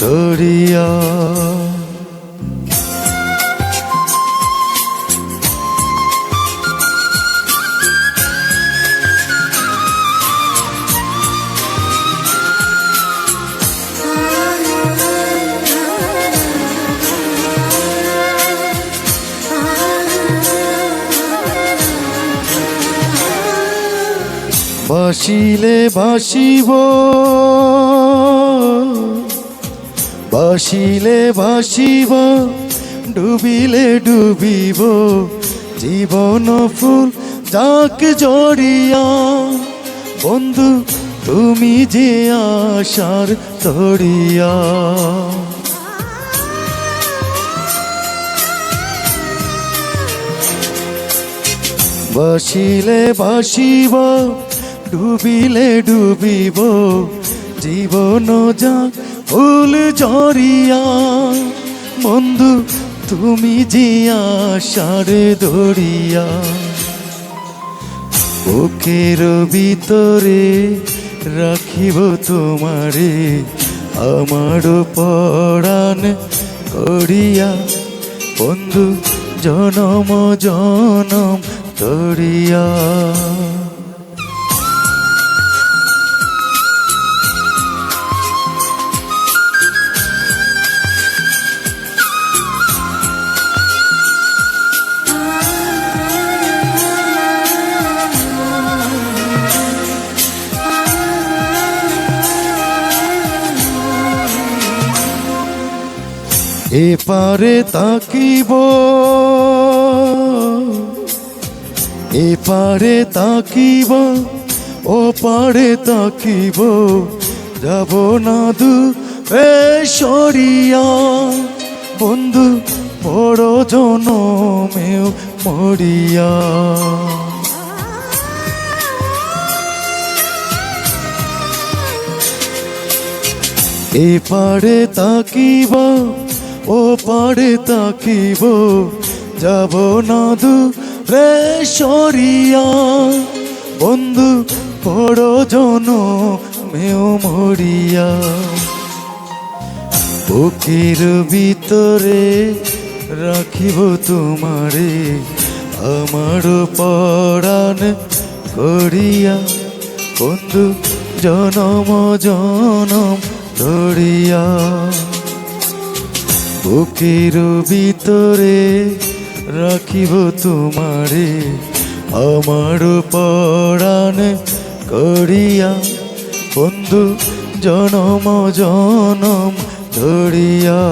ধরিয়া বাসিলে বাসিব বাসিলে বাসিব ডুবিলে ডুবিব। জীবন ফুল যাক জড়িয়া, বন্ধু, তুমি যে আশার তরিয়া। বাসিলে বাসিব ডুবিলে ডুবিব। জীবন যা ফুল ঝরিয়া, বন্ধু, তুমি জিয়া আশার ধরিয়া, বুকের ভিতরে রাখিব তোমারে, আমার পরাণ করিয়া, বন্ধু, জনম জনম ধরিয়া। এপারে তাকিব। এপারে তাকিব ও পারে তাকিব। যাব না দু সরিয়া। বন্ধু, বড় জনমেও মরিয়া। এপারে তাকিব ও পারে তাকিব যাব না দু রে সরিয়া। বন্ধু বড় জন মেও মরিয়া। বুকের ভিতরে রাখিব তোমারে, আমার পরাণ করিয়া। বন্ধু, জনম জনম ধরিয়া। বুকের ভিতরে রাখিব তোমারে আমার পরাণ করিয়া। বন্ধু জনম জনম ধরিয়া।